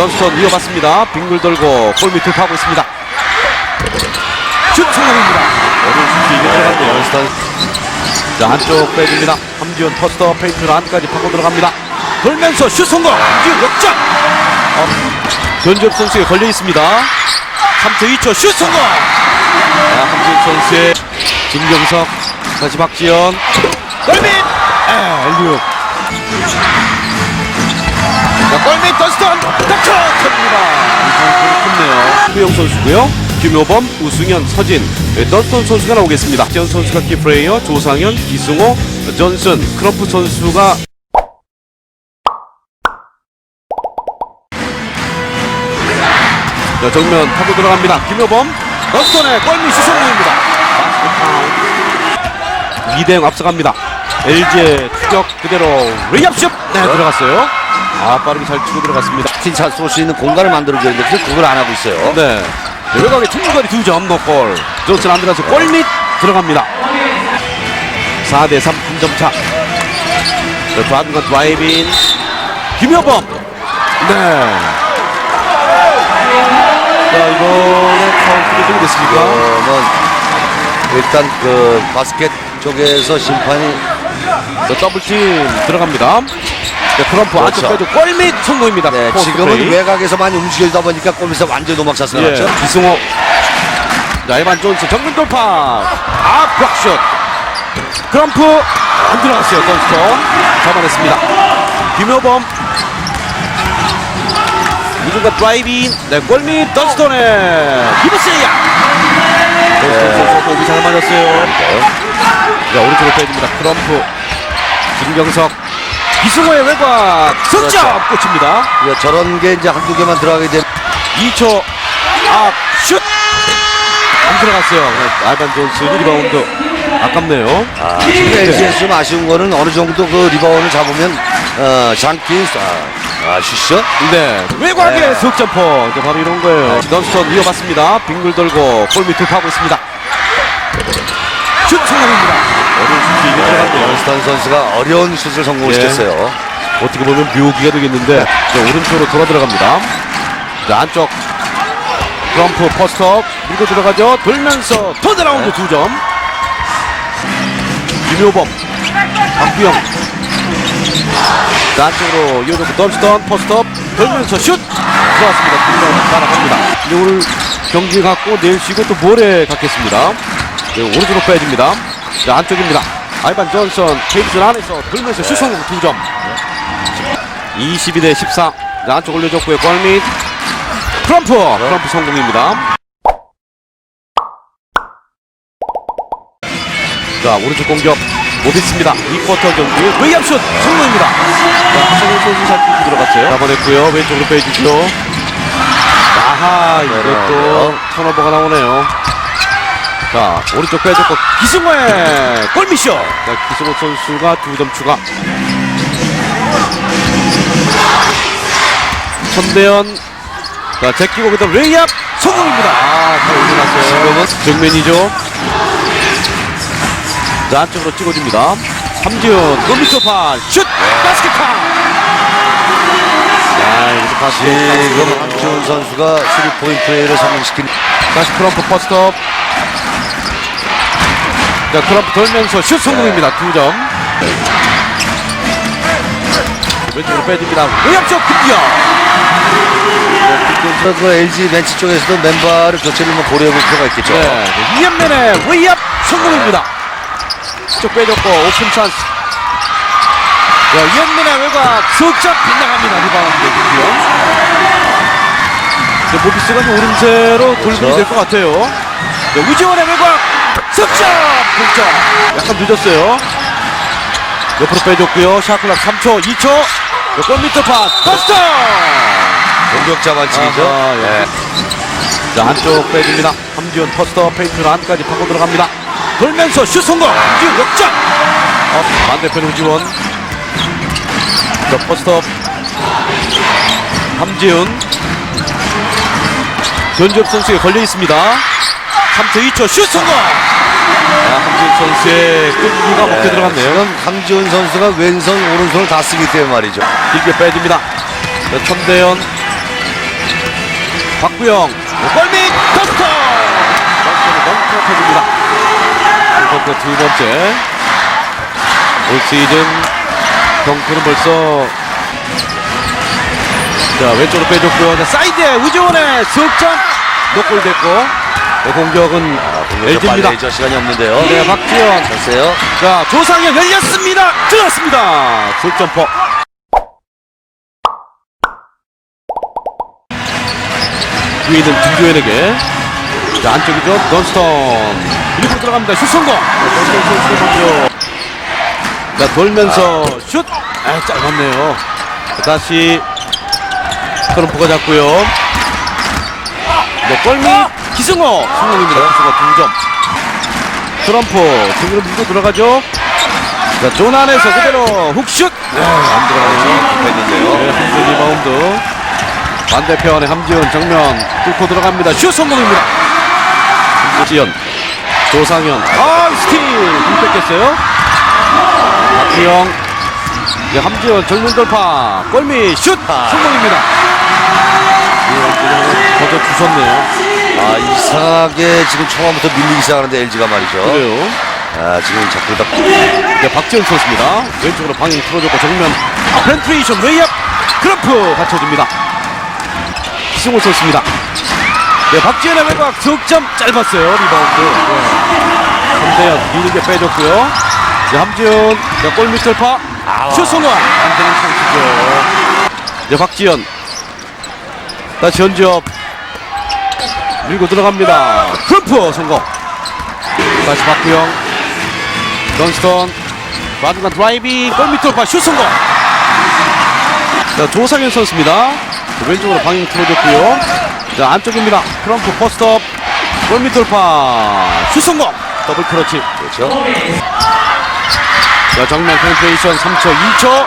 넌스턴 이어봤습니다. 빙글 돌고 골밑을 파고 있습니다. 슛 성공입니다. 어려운 슛이 이겨 들어갔네요. 런스턴 자 한쪽 빼줍니다. 함지훈 퍼스터 페인트로 안까지 파고 들어갑니다. 돌면서 슛 성공. 함지훈 역전. 어, 변주엽 선수에 걸려 있습니다. 3초 2초 슛 성공. 자, 함지훈 선수의 김경석 다시 박지현 골밑. 에 엘리웁. 자 골밑 던스턴 닥쳐 컸네요. 후영 선수고요. 김효범, 우승현, 서진, 네, 던스턴 선수가 나오겠습니다. 지현 선수가 키플레이어, 조상현, 이승호, 존슨, 크럼프 선수가 자, 정면 타고 들어갑니다. 김효범, 던스턴의 골밑 시성공입니다. 2대0 앞서갑니다. LG의 추격 그대로 레이업슛 네, 들어갔어요. 아 빠르게 잘 치고 들어갔습니다. 틴차 쏠 수 있는 공간을 만들어줘야 되는데 그걸 안 하고 있어요. 네. 외곽에 충분거리 두점 넣골. 존슨 안드라스 골밑 들어갑니다. 4대3 한점 차. 자, 좌중간 드라이빙. 김효범. 네. 자, 이번에 카운트가 좀 됐습니까? 이거는 일단 그 바스켓 쪽에서 심판이 자, 더블팀 들어갑니다. 자, 트럼프 그렇죠. 안쪽 빼줘 골밑 성공입니다. 네, 포스트 지금은 플레이. 외곽에서 많이 움직여다 보니까 골에서 완전 노막샷을 예, 나왔죠. 이승호. 자, 에반 존스 정면 돌파. 아, 블락슛. 크럼프 안 들어갔어요. 던스턴 잡아냈습니다. 김효범. 이중간 드라이빙. 네, 골밑 던스턴에 기브세이야. 던스턴 선수 호흡이 잘 맞았어요. 자, 오른쪽으로 빼줍니다. 크럼프. 김경석. 이승호의 외곽. 석점 꽂힙니다. 예, 저런 게 이제 한두 개만 들어가게 되면 2초 아 슛! 안 들어갔어요. 네, 알반 존스 리바운드 아깝네요. 아, LG에서 좀 아쉬운 거는 어느 정도 그 리바운드 잡으면 어, 장기 아, 아, 슛이죠? 네. 외곽의 네. 석점포. 이제 바로 이런 거예요. 넌스턴 이어봤습니다. 빙글 돌고 골 밑을 파고 있습니다. 슛 성공입니다. 이겨 들어갔네요. 런스턴 선수가 어려운 슛을 성공시켰어요. 어떻게 보면 묘기가 되겠는데 자, 오른쪽으로 돌아 들어갑니다. 자, 안쪽 트럼프 포스트업 밀고 들어가죠. 돌면서 턴드라운드 두 점. 김효범, 박규영. 자, 안쪽으로 이어졌고 던스턴 포스트업 돌면서 슛 들어왔습니다. 김효범 따라갑니다. 이제 오늘 경기 갖고 내일 쉬고 또 모레 갖겠습니다. 네, 오른쪽으로 빼줍니다. 자, 안쪽입니다. 아이반 존슨 케이슨 안에서 돌면서 슛 성공 두 점. 22대 14. 자, 안쪽 올려줬고요. 골밑. 트럼프. 트럼프 성공입니다. 자, 오른쪽 공격 못했습니다. 2쿼터 경기 웨이업 슛 성공입니다. 자, 하성훈 선수 잘 뛰고 들어갔어요. 잡아냈고요. 왼쪽으로 빼주죠. 아하, 이것도 턴오버가 나오네요. 자, 오른쪽 빼줬고 기승호의 골미슛. 자, 기승호 선수가 두 점 추가. 천대현. 자 제끼고 그다음 레이업! 성공입니다. 아다 올려놨어요. 지금은 정면이죠. 자 안쪽으로 찍어줍니다. 함지훈 골밑초판 슛! 바스켓판 자 이렇게 바스켓 지금 함지훈 선수가 3포인트 플레이를 성공시킨 다시 크럼프 퍼스트업 자 크럼프 돌면서 슛 성공입니다 두 점 왼쪽으로 빼줍니다 레이업슛 급기어 그 LG 벤치 쪽에서도 멤버를 교체를 뭐 고려해볼 필요가 있겠죠. 네, 이연맨의 웨이업 성공입니다. 쪽 빼줬고 오픈 찬스. 자, 이연맨의 외곽 석점 빗나갑니다. 리바운드 모비스가 좀 오른세로 돌고 그렇죠. 될것 같아요. 자, 우지원의 외곽 석점 동점. 약간 늦었어요. 옆으로 빼줬고요. 샤클락 3초, 2초. 자, 골밑 파 버스터. 공격자 반칙이죠. 아하, 예. 네. 자 한쪽 빼줍니다 함지훈 퍼스터 페인트 안까지 파고 들어갑니다 돌면서 슛 성공 함지훈 역전 어, 반대편 우지원 자 퍼스터 함지훈 변주엽 선수에 걸려 있습니다 3초 2초 슛 성공 자, 함지훈 선수의 끈기가 먹혀 들어갔네요. 지금 함지훈 선수가 왼손 오른손을 다 쓰기 때문에 말이죠. 길게 빼줍니다. 자, 천대현 박구영 골밑 덩커 덩커는 덩커 터집니다. 덩커 두 번째. 올 시즌 덩크는 벌써 자 왼쪽으로 빼줬고요. 자 사이드에 우지원의 석점! 노골 됐고 네, 공격은 LG입니다. 빨리 저 시간이 없는데요. 네. 박지원. 됐어요. 자 조상현 열렸습니다. 들어갔습니다. 석점포. 위에 있는 김교현에게 자 안쪽이죠. 던스턴. 밀고 들어갑니다. 슛 성공. 먼저 자 돌면서 슛. 아, 짧았네요. 자, 다시 트럼프가 잡고요. 네, 골밑 기승호. 성공입니다. 기승호 2점. 트럼프 등으로 밀고 들어가죠. 자 조난에서 그대로 훅슛. 네, 안 들어가네요 했는데요. 네, 한준 리바운드. 반대편에 함지훈 정면 뚫고 들어갑니다. 슛 성공입니다. 함지현 조상현. 아 스틸 공 뺏겼어요. 박희영. 이제 함지훈 정면 돌파. 골밑 슛. 성공입니다. 거저 주셨네요 아 이상하게 지금 초반부터 밀리기 시작하는데 LG가 말이죠. 그래요 아 지금 자꾸 다 네, 박지현 선수입니다. 왼쪽으로 방향 틀어줬고 정면 아, 펜트레이션 웨이업 크럼프 받쳐줍니다. 기승호 선수입니다. 네, 박지현의 외곽 석점 짧았어요. 리바운드. 네. 김대현 미리게 빼줬고요. 네, 함지현 네, 골밑 돌파 슛 성공 안 되는 찬스죠. 네, 박지현 다시 현지업 밀고 들어갑니다. 크럼프 성공. 다시 박구영. 던스턴. 마중간 드라이빙. 골밑 돌파 슛 성공. 자 조상현 선수입니다. 왼쪽으로 방향 틀어줬고요. 자 안쪽입니다. 트럼프 포스트업. 골밑 돌파 슛 성공. 더블 크러치. 그렇죠. 자 정면 페인트레이션 3초 2초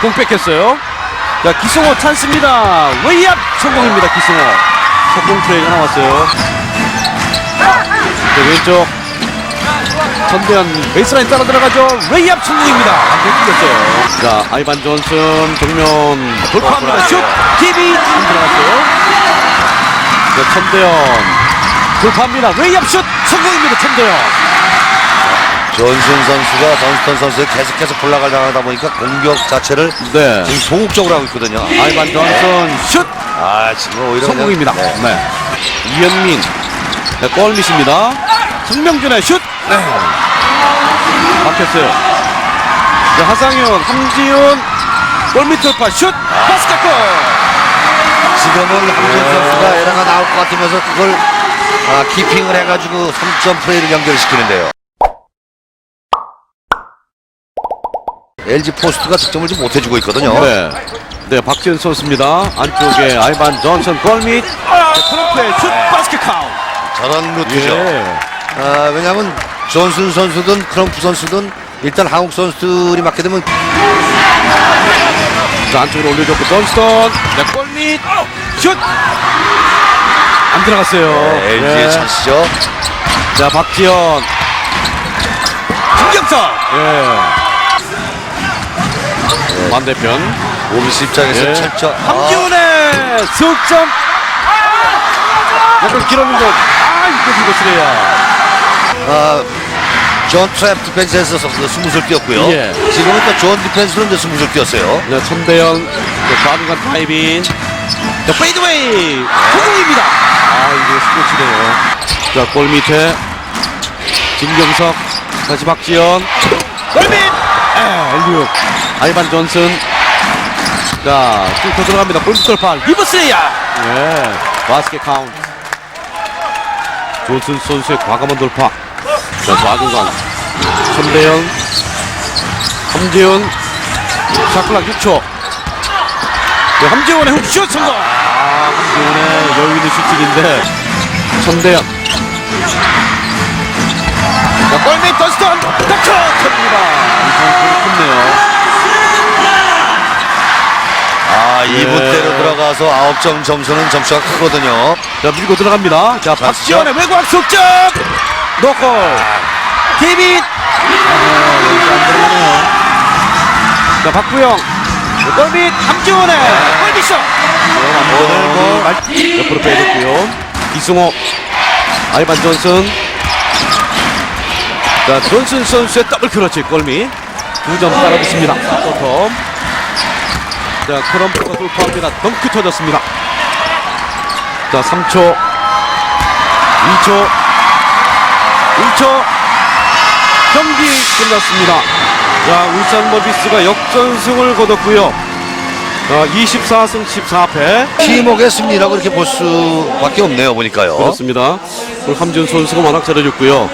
공 뺏겼어요. 자 기승호 찬스입니다. 웨이압 성공입니다 기승호 속공 트레이가 나왔어요. 자 왼쪽 전대현 베이스라인 따라 들어가죠. 웨이압 성공입니다. 안돼 뚫렸어요. 자 아이반 존슨 정면 돌파합니다. 슛 TV. 안 들어갔어요. 자 천대현 돌파합니다. 웨이압 슛 성공입니다 천대현 전순 선수가 던스턴 선수에 계속해서 볼락을 당하다 보니까 공격 자체를 네 지금 소극적으로 하고 있거든요. 아이반 존슨 슛아 지금 오히려 그냥- 성공입니다. 네. 네. 이현민. 네, 골밑입니다. 성명준의 슛. 네. 막혔어요. 네, 하상현, 함지훈. 골밑 돌파 슛. 바스켓골. 지금은 함준 네. 선수가 에러가 나올 것 같으면서 그걸 아, 키핑을 해가지고 3점 플레이를 연결시키는데요. LG 포스트가 득점을 좀 못해주고 있거든요. 네. 네, 박지현 선수입니다. 안쪽에 아이반 존슨 골밑. 네, 트럼프의 슛. 바스켓 카운트. 저런 루트죠. 예. 아, 왜냐하면 존슨 선수든 크럼프 선수든 일단 한국 선수들이 맞게 되면 자, 안쪽으로 올려줬고 던스턴. 네, 골밑. 슛. 안 들어갔어요. LG의 네. 찬스죠. 자 박지현 김경석 예 반대편. 오비스 입장에서 예. 철저. 함지훈의 석점. 약간 길었는데 아 이거 이것이래야. 아, 존 트랩 디펜스에서 스무슬 뛰었고요. 예. 지금은 또존 디펜스로 이제 스무슬 뛰었어요. 네, 천대현 좌중간 드라이빙 자 페이드웨이. 성공입니다. 아 이거 스포츠네요. 자골 밑에. 김경석 다시 박지현. 골밑. 엘리웁 아이반 존슨. 자 뚫고 들어갑니다. 골밑 돌파 리버스레이야! 예 바스켓 카운트. 존슨 선수의 과감한 돌파. 자 좌중간. 천대현 함지훈. 샤클락 6초. 네, 함지훈의 훅슛 성공! 아 함지훈의 여유 있는 슈팅인데 천대현 아, 예. 2분대로 들어가서 9점 점수는 점수가 크거든요. 자 밀고 들어갑니다 자 박지현의 외곽 아 여기서 안 들어가네요 자 박구영 골밑 함지훈의 골밑 슛 오늘 뭐 옆으로 빼줬고요. 이승호, 아이반 존슨. 자, 존슨 선수의 더블 크러치 골밑. 2점 따라붙습니다. 토텀. 자, 크럼프가 돌파합니다. 덩크 터졌습니다. 자, 3초. 2초. 1초. 경기 끝났습니다. 자, 울산 모비스가 역전승을 거뒀고요. 자, 24승 14패. 팀워크의 승리라고 이렇게 볼 수밖에 없네요 보니까요. 그렇습니다. 오늘 함지훈 선수가 워낙 잘해줬고요.